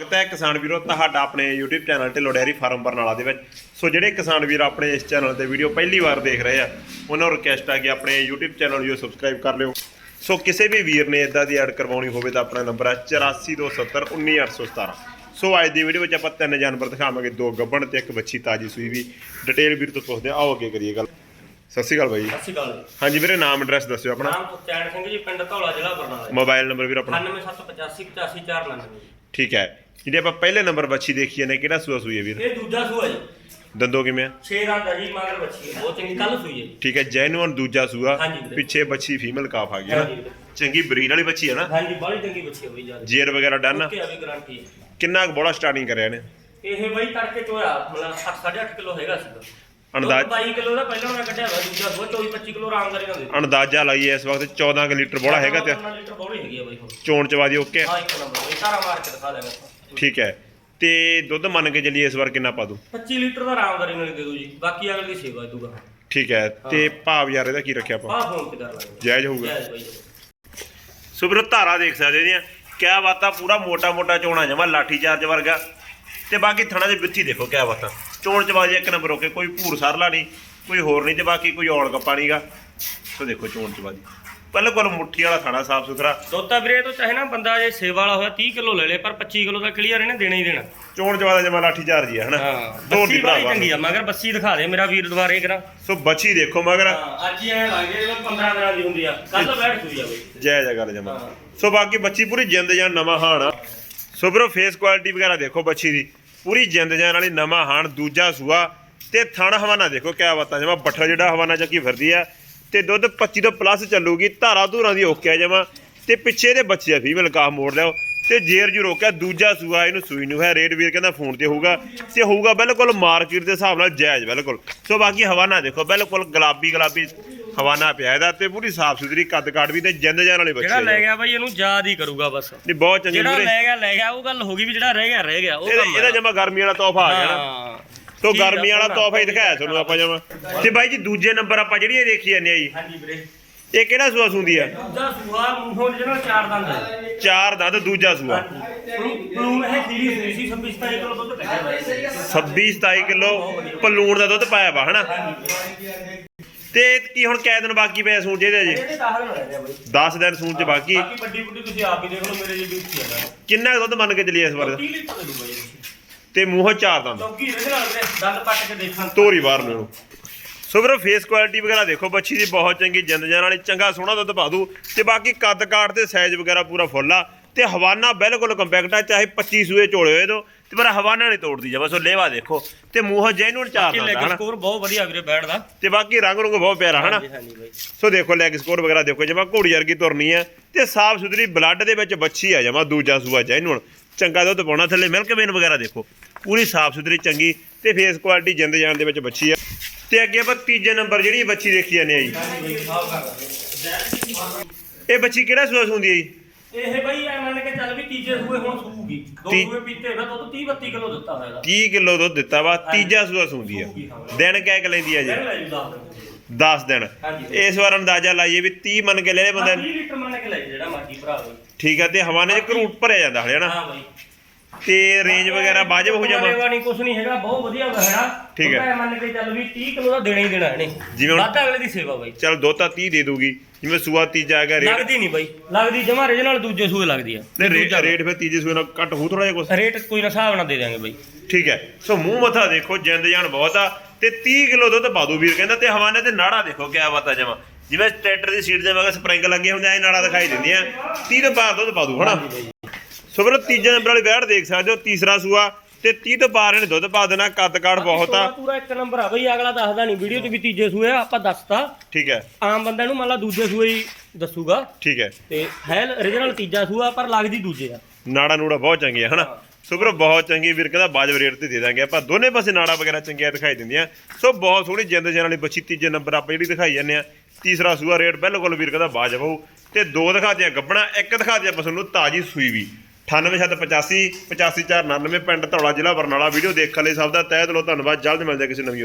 ਸਵਾਗਤ ਹੈ ਕਿਸਾਨ ਵੀਰੋ ਤੁਹਾਡਾ ਆਪਣੇ YouTube channel Dhillon dairy farm Barnala ਦੇ ਵਿੱਚ। ਸੋ ਜਿਹੜੇ ਕਿਸਾਨ ਵੀਰ ਆਪਣੇ ਇਸ ਚੈਨਲ ਤੇ ਵੀਡੀਓ ਪਹਿਲੀ ਵਾਰ ਦੇਖ ਰਹੇ ਆ ਉਹਨਾਂ ਨੂੰ ਰਿਕਵੈਸਟ ਆ ਕਿ ਆਪਣੇ YouTube ਚੈਨਲ ਨੂੰ ਸਬਸਕ੍ਰਾਈਬ ਕਰ ਲਿਓ। ਸੋ ਕਿਸੇ ਵੀ ਵੀਰ ਨੇ ਇਦਾਂ ਦੀ ਐਡ ਕਰਵਾਉਣੀ ਹੋਵੇ ਤਾਂ ਆਪਣਾ ਨੰਬਰ ਹੈ 8427191817 ਸੋ ਅੱਜ ਦੀ ਵੀਡੀਓ ਵਿੱਚ ਆਪਾਂ ਤਿੰਨ ਜਾਨਵਰ ਦਿਖਾਵਾਂਗੇ ਦੋ ਗੱਬਣ ਤੇ ਇੱਕ ਬੱਚੀ ਤਾਜੀ ਸੂਈ ਵੀ। ਡਿਟੇਲ ਵੀਰ ਤੋਂ ਪੁੱਛਦੇ ਆਓ ਅੱਗੇ ਕਰੀਏ ਗੱਲ। ਸਤਿ ਸ਼੍ਰੀ ਅਕਾਲ ਬਾਈ ਸਤਿ ਸ਼੍ਰੀ ਅਕਾਲ। ਹਾਂਜੀ ਵੀਰੇ ਨਾਮ ਐਡਰੈਸ ਦੱਸਿਓ ਆਪਣਾ। ਨਾਮ ਚੈਨ ਸਿੰਘ ਜੀ ਪਿੰਡ ਧੌਲਾ ਜ਼ਿਲ੍ਹਾ ਬਰਨਾਲਾ। ਮੋਬਾਈਲ ਨੰਬਰ ਵੀਰ ਆਪਣਾ। 9785884499 ਜੀ ਠੀਕ ਹੈ। ਜਿਹੜੇ ਆਪਾਂ ਪਹਿਲੇ ਨੰਬਰ ਬੱਚੀ ਦੇਖੀ ਨੇ ਕਿਹੜਾ ਸੂਆ ਸੂਈ ਹੈ ਵੀਰ? ਇਹ ਦੂਜਾ ਸੂਆ ਜੀ। ਦੰਦੋ ਕਿਵੇਂ ਆ? ਛੇ ਦਾ ਜੀ ਮਗਰ ਬੱਚੀ ਹੈ ਬਹੁਤ ਚੰਗੀ ਕੱਲ ਸੂਈ ਹੈ ਜੀ। ਠੀਕ ਹੈ ਜੈਨੂਅਨ ਦੂਜਾ ਸੂਆ। ਹਾਂਜੀ ਵੀਰੇ। ਪਿੱਛੇ ਬੱਚੀ ਫੀਮੇਲ ਕਾਫ ਆ ਗਈ ਹੈ ਹਾਂਜੀ ਨਾ ਵੀਰੇ। ਚੰਗੀ ਬਰੀਡ ਵਾਲੀ ਬੱਚੀ ਹੈ ਨਾ? ਹਾਂਜੀ ਬੜੀ ਚੰਗੀ ਬੱਚੀ ਹੋਈ ਜੀ ਜੇਰ ਵਗੈਰਾ ਡਨ ਗਾਰੰਟੀ ਹੈ ਕਿੰਨਾ ਕੁ ਬੋਲਾ ਸਟਾਰਟਿੰਗ ਕਰਿਆ ਨੇ ਇਹ ਬਈ ਤੜਕੇ ਚੋਇਆ ਮਤਲਬ 8.5 ਕਿਲੋ ਹੈਗਾ ਸੀਗਾ। ਅੰਦਾਜ਼- 22 ਕਿਲੋ ਦਾ ਪਹਿਲਾਂ ਮੈਂ ਕੱਢਿਆ ਹੋਇਆ ਦੂਜਾ ਸੂਆ 24 25 ਕਿਲੋ ਆਰਾਮ ਕਰੇ ਹੁੰਦੇ ਅੰਦਾਜ਼ਾ ਲਾਈਏ ਇਸ ਵਕਤ 14 ਕੁ ਲੀਟਰ ਬੋਲਾ ਹੈਗਾ ਤੇ ਲੀਟਰ ਬੋਲੀ ਹੈਗੀ ਆ ਬਈ ਹੁਣ ਚੋਣ ਚਵਾਦੀ ਓਕੇ ਹਾਂ ਇੱਕ ਨੰਬਰ ਇਹ ਸਾਰਾ ਮਾਰ ਕੇ ਦਿਖਾ ਦੇਗਾ ਠੀਕ ਹੈ। ਤੇ ਦੁੱਧ ਮੰਨ ਕੇ ਚੱਲੀਏ ਇਸ ਵਾਰ ਕਿੰਨਾ ਪਾ ਦੂ 25 ਲੀਟਰ ਦਾ ਆਰਾਮ ਕਰੇ ਨਾਲ ਦੇ ਦੋ ਜੀ ਬਾਕੀ ਅਗਲੀ ਸੇਵਾ ਦੂਗਾ ਠੀਕ ਹੈ ਤੇ ਭਾਵ ਯਾਰ ਇਹਦਾ ਕੀ ਰੱਖਿਆ ਆਪਾਂ? ਆਹ ਫੋਨ ਤੇ ਕਰ ਲਾਂਗੇ। ਜਾਇਜ਼ ਹੋਊਗਾ। ਸੋ ਵੀਰੋ ਧਾਰਾ ਦੇਖ ਸਕਦੇ ਇਹਦੀਆਂ। ਕਿਆ ਬਾਤਾਂ ਪੂਰਾ ਮੋਟਾ ਮੋਟਾ ਚੋਣਾ ਜਮਾ ਲਾਠੀ ਚਾਰਜ ਵਰਗਾ। ਤੇ ਬਾਕੀ ਥਣਾ ਦੇ ਵਿੱਥੀ ਦੇਖੋ ਕਿਆ ਬਾਤਾਂ। ਚੋਣ ਚਵਾਜੀ ਇੱਕ ਨੰਬਰ ਹੋ ਕੇ ਕੋਈ ਭੂਰ ਸਰਲਾ ਨਹੀਂ ਕੋਈ ਹੋਰ ਨਹੀਂ ਤੇ ਬਾਕੀ ਕੋਈ ਔਲ ਕੱਪਾ ਨਹੀਂਗਾ। ਸੋ ਦੇਖੋ ਚੋਣ ਚਵਾਜੀ ਪਹਿਲੇ ਕੋਲ ਮੁੱਠੀ ਵਾਲਾ ਖਾਣਾ ਸਾਫ਼ ਸੁਥਰਾ। ਦੋਤਾ ਵੀਰੇ ਤੋਂ ਚਾਹੇ ਨਾ ਬੰਦਾ ਜੇ ਸੇਵਾ ਵਾਲਾ ਹੋਇਆ 30 ਕਿਲੋ ਲੈ ਲੇ ਪਰ 25 ਕਿਲੋ ਦਾ ਕਲੀਅਰ ਇਹਨੇ ਦੇਣਾ ਹੀ ਦੇਣਾ। ਚੋਣ ਚਵਾਦਾ ਜਮਾ ਲਾਠੀ ਚਾਰਜ ਹੀ ਹੈ ਹਨਾ? ਦੀ ਬੜੀ ਭਰਾਵਾ। ਚੰਗੀ ਆ ਮਗਰ ਬੱਸੀ ਦਿਖਾ ਦੇ ਮੇਰਾ ਵੀਰ ਦੁਬਾਰੇ ਕਰਾਂ ਸੋ ਬੱਚੀ ਦੇਖੋ ਮਗਰ। ਹਾਂ ਅੱਜ ਹੀ ਐ ਲੱਗ ਜੇ 15 ਦਿਨਾਂ ਦੀ ਹੁੰਦੀ ਆ। ਕੱਲ ਬੈਠ ਸੂਈ ਆ ਬਈ। ਜੈ ਜੈ ਗੱਲ ਜਮਾ। ਸੋ ਬਾਕੀ ਬੱਚੀ ਪੂਰੀ ਜਿੰਦ ਜਾਨ ਨਵਾਂ ਹਾਣ ਸੋ ਵੀਰੋ ਫੇਸ ਕੁਆਲਿਟੀ ਵਗੈਰਾ ਦੇਖੋ ਬੱਚੀ ਦੀ। ਪੂਰੀ ਜਿੰਦ ਜਾਨ ਵਾਲੀ ਨਵਾਂ ਹਾਣ, ਦੂਜਾ ਸੂਆ। ਤੇ ਥਣ ਹਵਾਨਾ ਦੇਖੋ ਕਿਆ ਬਾਤਾਂ, ਜਮਾ ਬੱਠਲ ਜਿਹੜਾ ਹਵਾਨਾ ਚੱਕੀ ਫਿਰਦੀ ਆ। ਤੇ ਦੁੱਧ 25 ਤੋਂ ਪਲੱਸ ਚੱਲੂਗੀ, ਧਾਰਾ ਧੂਰਾਂ ਦੀ ਓਕੇ ਆ ਜਮਾ। ਤੇ ਪਿੱਛੇ ਦੇ ਬੱਚੇ ਆ ਫੀਮੇਲ ਕਾਹ ਮੋੜ ਲਿਓ ਤੇ ਜੇਰ ਜੂ ਰੋਕਿਆ, ਦੂਜਾ ਸੂਆ ਇਹਨੂੰ ਸੂਈ ਨੂੰ ਹੈ, ਰੇਟ ਵੀਰ ਕਹਿੰਦਾ ਫੋਨ ਤੇ ਹੋਊਗਾ। ਤੇ ਹੋਊਗਾ ਬਿਲਕੁਲ ਮਾਰਕੀਟ ਦੇ ਹਿਸਾਬ ਨਾਲ ਜਾਇਜ਼ ਬਿਲਕੁਲ। ਸੋ ਬਾਕੀ ਹਵਾਨਾ ਦੇਖੋ, ਬਿਲਕੁਲ ਗੁਲਾਬੀ ਗੁਲਾਬੀ ਹਵਾਨਾ ਪਿਆ ਇਹਦਾ ਤੇ ਪੂਰੀ ਸਾਫ਼ ਸੁਥਰੀ ਕੱਦ ਕਾਟ ਵੀ ਤੇ ਜਿੰਦ ਜਾਨ ਵਾਲੇ ਬੱਚੇ ਜਿਹੜਾ ਲੈ ਗਿਆ ਬਈ ਇਹਨੂੰ ਯਾਦ ਹੀ ਕਰੂਗਾ ਬਸ। ਨਹੀਂ ਬਹੁਤ ਚੰਗੀ ਜਿਹੜਾ ਲੈ ਗਿਆ ਲੈ ਗਿਆ ਉਹ ਗੱਲ ਹੋ ਗਈ ਵੀ ਜਿਹੜਾ ਰਹਿ ਗਿਆ ਰਹਿ ਗਿਆ ਉਹ ਕੰਮ ਇਹਦਾ ਜਮਾ ਗਰਮੀ ਵਾਲਾ ਤੋਹਫਾ ਆ ਗਿਆ ਨਾ। ਹਾਂ। ਤੋ ਗਰਮੀ ਵਾਲਾ। ਤੋਹਫਾ ਹੀ ਦਿਖਾਇਆ ਤੁਹਾਨੂੰ ਆਪਾਂ ਜਮਾ। ਤੇ ਬਾਈ ਜੀ ਦੂਜੇ ਨੰਬਰ ਆਪਾਂ ਜਿਹੜੀ ਇਹ ਦੇਖੀ ਜਾਂਦੇ ਆ ਜੀ। ਹਾਂਜੀ ਵੀਰੇ। ਇਹ ਕਿਹੜਾ ਸੂਆ ਸੁੰਦੀ ਆ? ਦੂਜਾ ਸੂਆ ਮੂੰਹੋਂ ਜਿਹੜਾ ਚਾਰ ਦੰਦ ਹੈ ਚਾਰ ਦੰਦ ਦੂਜਾ ਸੂਆ। ਪਲੂਨ ਇਹ ਖੀਰੀ ਸੀ 26 27 ਕਿਲੋ ਦੁੱਧ ਬਾਈ 26 27 ਕਿਲੋ ਪਲੂਣ ਦਾ ਦੁੱਧ ਪਾਇਆ ਵਾ ਹਨਾ? ਤੇ ਕੀ ਹੁਣ ਕੈ ਦਿਨ ਬਾਕੀ ਪਏ ਸੂਣ ਜਿਹਦੇ ਜੀ? ਇਹਦੇ 10 ਦਿਨ ਰਹਿ ਗਏ ਬਾਈ। 10 ਦਿਨ ਸੂਣ ਚ ਬਾਕੀ। ਬਾਕੀ ਵੱਡੀ ਵੱਡੀ ਤੁਸੀਂ ਆਪ ਹੀ ਦੇਖ ਲਓ ਮੇਰੇ ਜੀ ਉੱਚੀ ਆ ਕਿੰਨਾ ਕੁ ਦੁੱਧ ਮੰਨ ਕੇ ਚੱਲੀਏ ਇਸ ਵਾਰ? 30 ਲੀਟਰ ਦੇ ਦੂ ਬਾਈ ਤੇ ਮੂੰਹੋਂ ਚਾਰ ਦੰਦ। ਚੌਕੀ ਇਹਦੇ ਨਾਲ ਵੀਰੇ ਦੰਦ ਪੱਟ ਕੇ ਦੇਖਾਂ। ਤੋਰੀ ਬਾਹਰ ਨੂੰ ਸੋ ਵੀਰੋ ਫੇਸ ਕੁਆਲਿਟੀ ਵਗੈਰਾ ਦੇਖੋ ਬੱਚੀ ਦੀ ਬਹੁਤ ਚੰਗੀ ਜਿੰਦ ਜਾਨ ਵਾਲੀ ਚੰਗਾ ਸੋਹਣਾ ਦੁੱਧ ਪਾ ਦੂ ਤੇ ਬਾਕੀ ਕੱਦ ਕਾਟ ਤੇ ਸਾਈਜ਼ ਵਗੈਰਾ ਪੂਰਾ ਫੁੱਲ ਆ। ਤੇ ਹਵਾਨਾ ਬਿਲਕੁਲ ਕੰਪੈਕਟ ਆ ਚਾਹੇ 25 ਸੂਏ ਝੋਲੇ ਹੋਏ ਤੋਂ ਤੇ ਪਰ ਹਵਾਨਾ ਨਹੀਂ ਤੋੜਦੀ ਜਮਾ ਸੋ ਲੇਵਾ ਦੇਖੋ। ਤੇ ਮੂੰਹ ਜੈਨੂਨ ਚਾਰ ਦਾ ਲੈਗ ਹਨਾ। ਸਕੋਰ ਬਹੁਤ ਵਧੀਆ ਵੀਰੇ ਬੈਠਦਾ ਤੇ ਬਾਕੀ ਰੰਗ ਰੁੰਗ ਬਹੁਤ ਪਿਆਰਾ ਹਨਾ। ਹਾਂਜੀ ਬਾਈ। ਸੋ ਦੇਖੋ ਲੈਗ ਸਕੋਰ ਵਗੈਰਾ ਦੇਖੋ ਜਮਾ ਘੋੜੀ ਵਰਗੀ ਤੁਰਨੀ ਆ ਤੇ ਸਾਫ਼ ਸੁਥਰੀ ਬਲੱਡ ਦੇ ਵਿੱਚ ਬੱਚੀ ਆ ਜਮਾ ਦੂਜਾ ਸੂਆ ਜੈਨੂਨ ਚੰਗਾ ਦੁੱਧ ਪਾਉਣਾ ਥੱਲੇ ਮਿਲਕ ਵੇਨ ਵਗੈਰਾ ਦੇਖੋ। ਪੂਰੀ ਸਾਫ਼ ਸੁਥਰੀ ਚੰਗੀ ਤੇ ਫੇਸ ਕੁਆਲਿਟੀ ਜਿੰਦ ਜਾਨ ਦੇ ਵਿੱਚ ਬੱਚੀ ਆ। ਤੇ ਅੱਗੇ ਆਪਾਂ ਤੀਜੇ ਨੰਬਰ ਜਿਹੜੀ ਬੱਚੀ ਦੇਖੀ ਜਾਂਦੇ ਆ ਜੀ। ਇਹ ਬੱਚੀ ਕਿਹੜਾ ਸੂਆ ਸੁੰਦੀ ਆ ਜੀ? ਇਹ ਬਈ ਐ ਮੰਨ ਕੇ ਚੱਲ ਵੀ ਤੀਜੇ ਸੂਏ ਹੁਣ ਸੂਗੀ ਦੋ ਤੀ- ਸੂਏ ਪੀਤੇ ਨਾ ਦੁੱਧ 30 32 ਕਿਲੋ ਦਿੱਤਾ ਹੋਇਆ ਇਹਦਾ 30 ਕਿਲੋ ਦੁੱਧ ਦਿੱਤਾ ਵਾ ਤੀਜਾ ਸੂਆ ਸੁੰਦੀ ਆ। ਦਿਨ ਕਹਿ ਕੇ ਲੈਂਦੀ ਆ ਜੀ? ਲੈ ਜੂ ਦਿਨ। 10 ਦਿਨ। ਹਾਂਜੀ। ਇਸ ਵਾਰ ਅੰਦਾਜ਼ਾ ਲਾਈਏ ਵੀ 30 ਮੰਨ ਕੇ ਲੈ ਲੈ ਬੰਦਾ 30 ਲੀਟਰ ਮੰਨ ਕੇ ਲੈ ਜਾ ਜਿਹੜਾ ਮਰਜ਼ੀ ਭਰਾ ਬਈ ਠੀਕ ਆ ਤੇ ਹਵਾਨੇ 'ਚ ਘਰੂਟ ਭਰਿਆ ਜਾਂਦਾ ਹਲੇ ਨਾ ਹਾਂ ਬਈ। ਤੇ ਰੇਂਜ ਵਗੈਰਾ ਵਾਜਬ ਹੋ ਜਾਵਾ ਜਾਵਾ ਨਹੀਂ ਕੁਛ ਨਹੀਂ ਹੈਗਾ ਬਹੁਤ ਵਧੀਆ ਵਹਿੜਾ ਠੀਕ ਹੈ। ਮੰਨ ਕੇ ਚੱਲ ਵੀ 30 ਕਿਲੋ ਦਾ ਦੇਣਾ ਹੀ ਦੇਣਾ ਇਹਨੇ। ਜਿਵੇਂ ਹੁਣ- ਵੱਧ ਅਗਲੇ ਦੀ ਸੇਵਾ ਬਾਈ। ਚਲ ਦੋ ਤਾਂ 30 ਦੇ ਦੂਗੀ। ਜਿਵੇਂ ਸੂਆ ਤੀਜਾ ਹੈਗਾ ਰੇਟ ਲੱਗਦੀ ਨਹੀਂ ਬਾਈ। ਲੱਗਦੀ ਜਮਾ ਰੇ ਨਾਲ ਦੂਜੇ ਸੂਏ ਲੱਗਦੀ ਆ। ਤੇ ਰੇ- ਦੂਜਾ ਰੇਟ ਫਿਰ ਤੀਜੇ ਸੂਏ ਨਾਲ ਘੱਟ ਹੋ ਥੋੜਾ ਜਿਹਾ ਕੁਛ? ਰੇਟ ਕੋਈ ਨਾ ਹਿਸਾਬ ਨਾਲ ਦੇ ਦਿਆਂਗੇ ਬਾਈ। ਠੀਕ ਹੈ। ਸੋ ਮੂੰਹ ਮੱਥਾ ਦੇਖੋ ਜਿੰਦ ਜਾਨ ਬਹੁਤ ਆ। ਤੇ 30 ਕਿਲੋ ਦੁੱਧ ਪਾ ਦੂ ਵੀਰ ਕਹਿੰਦਾ ਤੇ ਹਵਾਨੇ ਤੇ ਨਾੜਾ ਦੇਖੋ ਕਿਆ ਬਾਤ ਆ ਜਮਾ। ਜਿਵੇਂ ਟਰੈਕਟਰ ਦੀ ਸੀਟ ਦੇ ਮਗਰ ਸਪਰਿੰਗ ਲੱਗੇ ਹੁੰਦੇ ਐ ਨਾੜਾ ਦਿਖਾਈ ਦਿੰਦੀਆਂ। 30 ਤੋਂ ਬਾਅਦ ਦੁੱਧ ਪਾ ਦੂ ਹਨਾ ਸੋ ਵੀਰੋ ਤੀਜੇ ਨੰਬਰ ਵਾਲੀ ਵੈੜ ਦੇਖ ਸਕਦੇ ਹੋ ਤੀਸਰਾ ਸੂਆ ਤੇ 30 ਤੋਂ ਬਾਅਦ ਇਹਨੇ ਦੁੱਧ ਪਾ ਦੇਣਾ ਕੱਦ ਕਾਠ ਬਹੁਤ ਆ। ਪੂਰਾ ਇੱਕ ਨੰਬਰ ਆ ਬਈ ਅਗਲਾ ਦੱਸਦਾ ਨਹੀਂ ਵੀਡੀਓ 'ਚ ਵੀ ਤੀਜੇ ਸੂਏ ਆ, ਆਪਾਂ ਦੱਸਤਾ। ਠੀਕ ਹੈ। ਆਮ ਬੰਦਾ ਨੂੰ ਮੰਨ ਲਾ ਦੂਜੇ ਸੂਏ ਹੀ ਦੱਸੂਗਾ। ਠੀਕ ਹੈ। ਤੇ ਹੈ origignal ਤੀਜਾ ਸੂਆ ਪਰ ਲੱਗਦੀ ਦੂਜੇ ਆ। ਨਾੜਾ ਨੂੜਾ ਬਹੁਤ ਚੰਗੇ ਆ ਹਨਾ ਸੋ ਵੀਰੋ ਬਹੁਤ ਚੰਗੀ ਵੀਰ ਕਹਿੰਦਾ ਬਾਜਬ ਰੇਟ ਤੇ ਦੇ ਦਾਂਗੇ। ਆਪਾਂ ਦੋਨੇ ਪਾਸੇ ਨਾੜਾ ਵਗੈਰਾ ਚੰਗੀਆਂ ਦਿਖਾਈ ਦਿੰਦੀਆਂ। ਸੋ ਬਹੁਤ ਸੋਹਣੀ ਜਿੰਦ ਜਾਨ ਵਾਲੀ ਬੱਚੀ ਤੀਜੇ ਨੰਬਰ ਆਪਾਂ ਜਿਹੜੀ ਦਿਖਾਈ ਜਾਂਦੇ ਆ ਤੀਸਰਾ ਸੂਆ ਰੇਟ ਬਿਲਕੁਲ ਵੀਰ ਕਹਿੰਦਾ ਬਾਜਬ ਹੋਊ। ਤੇ ਦੋ ਦਿਖਾ ਦਿਆਂ ਗੱਬਣਾ ਇੱਕ ਦਿਖਾ ਦਿਆਂ ਆਪਾਂ ਤੁਹਾਨੂੰ ਤਾਜੀ ਸੂਈ ਵੀ। 9885 85499 ਪਿੰਡ ਧੌਲਾ ਜ਼ਿਲ੍ਹਾ ਬਰਨਾਲਾ। ਵੀਡੀਓ ਦੇਖਣ ਲਈ ਸਭ ਦਾ ਤਹਿ ਦਿਲੋਂ ਧੰਨਵਾਦ। ਜਲਦ ਮਿਲਦੇ ਕਿਸੇ ਨਵੀਂ